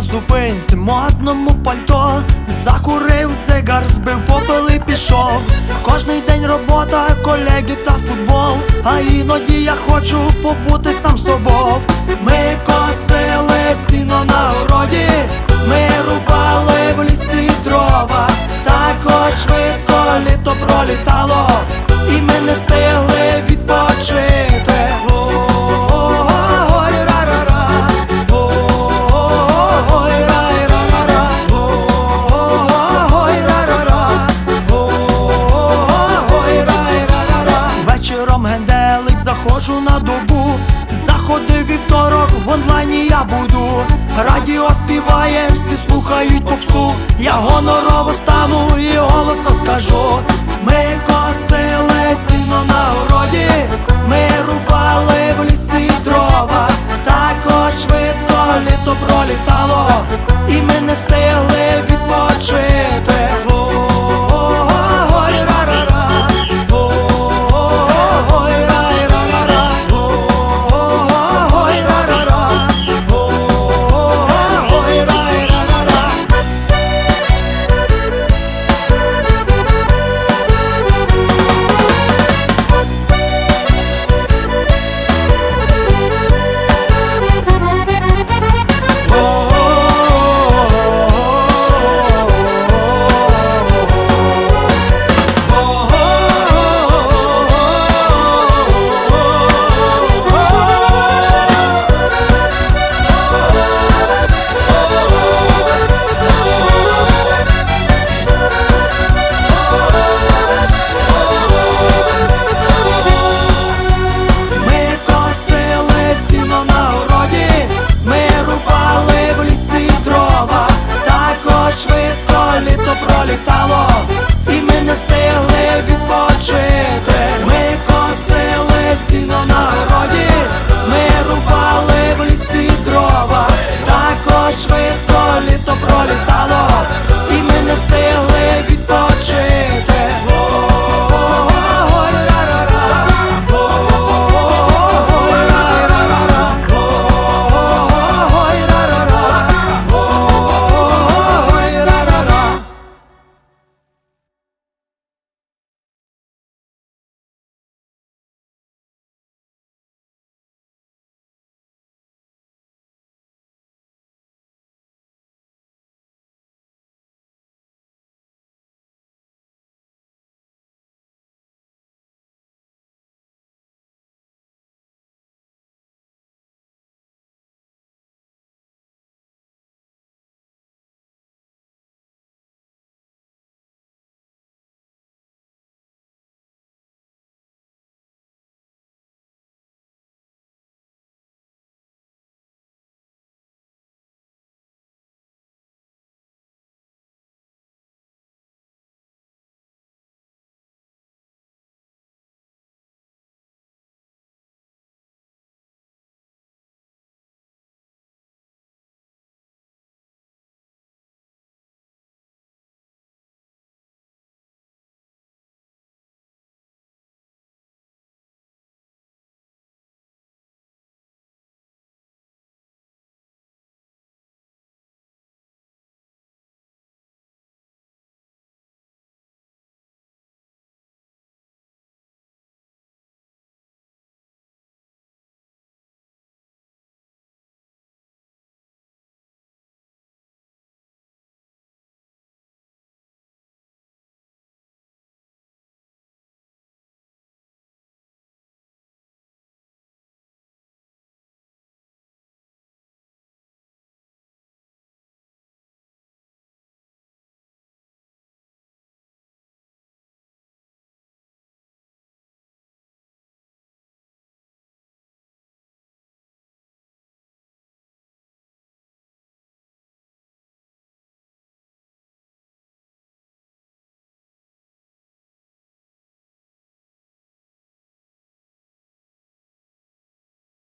на зупинці, модному пальто, закурив цигар, збив попел і пішов. Кожний день робота, колеги та футбол. А іноді я хочу побути сам з собою. Ми косили сіно на городі, ми онлайні я буду. Радіо співає, всі слухають попсу. Я гонорово стану і голосно скажу. Ми косили сіно на городі, ми рубали в лісі дрова. Так от швидко літо пролітало, і ми не встигли